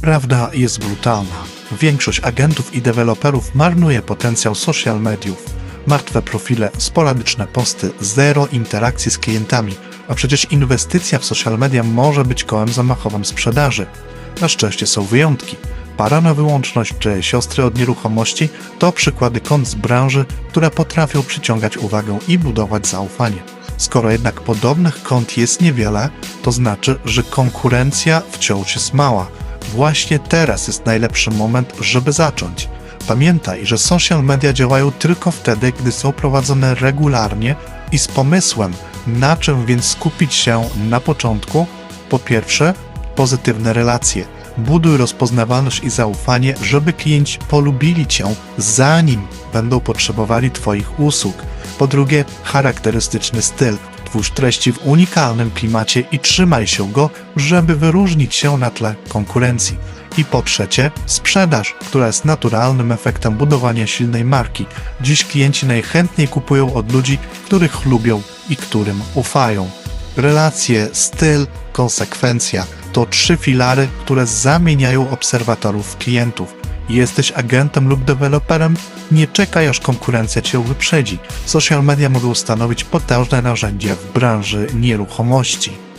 Prawda jest brutalna. Większość agentów i deweloperów marnuje potencjał social mediów. Martwe profile, sporadyczne posty, zero interakcji z klientami, a przecież inwestycja w social media może być kołem zamachowym sprzedaży. Na szczęście są wyjątki. Para na wyłączność czy siostry od nieruchomości to przykłady kont z branży, które potrafią przyciągać uwagę i budować zaufanie. Skoro jednak podobnych kont jest niewiele, to znaczy, że konkurencja wciąż jest mała. Właśnie teraz jest najlepszy moment, żeby zacząć. Pamiętaj, że social media działają tylko wtedy, gdy są prowadzone regularnie i z pomysłem, na czym więc skupić się na początku. Po pierwsze, pozytywne relacje. Buduj rozpoznawalność i zaufanie, żeby klienci polubili Cię, zanim będą potrzebowali Twoich usług. Po drugie, charakterystyczny styl. Twórz treści w unikalnym klimacie i trzymaj się go, żeby wyróżnić się na tle konkurencji. I po trzecie, sprzedaż, która jest naturalnym efektem budowania silnej marki. Dziś klienci najchętniej kupują od ludzi, których lubią i którym ufają. Relacje, styl, konsekwencja to trzy filary, które zamieniają obserwatorów w klientów. Jesteś agentem lub deweloperem? Nie czekaj aż konkurencja cię wyprzedzi. Social media mogą stanowić potężne narzędzie w branży nieruchomości.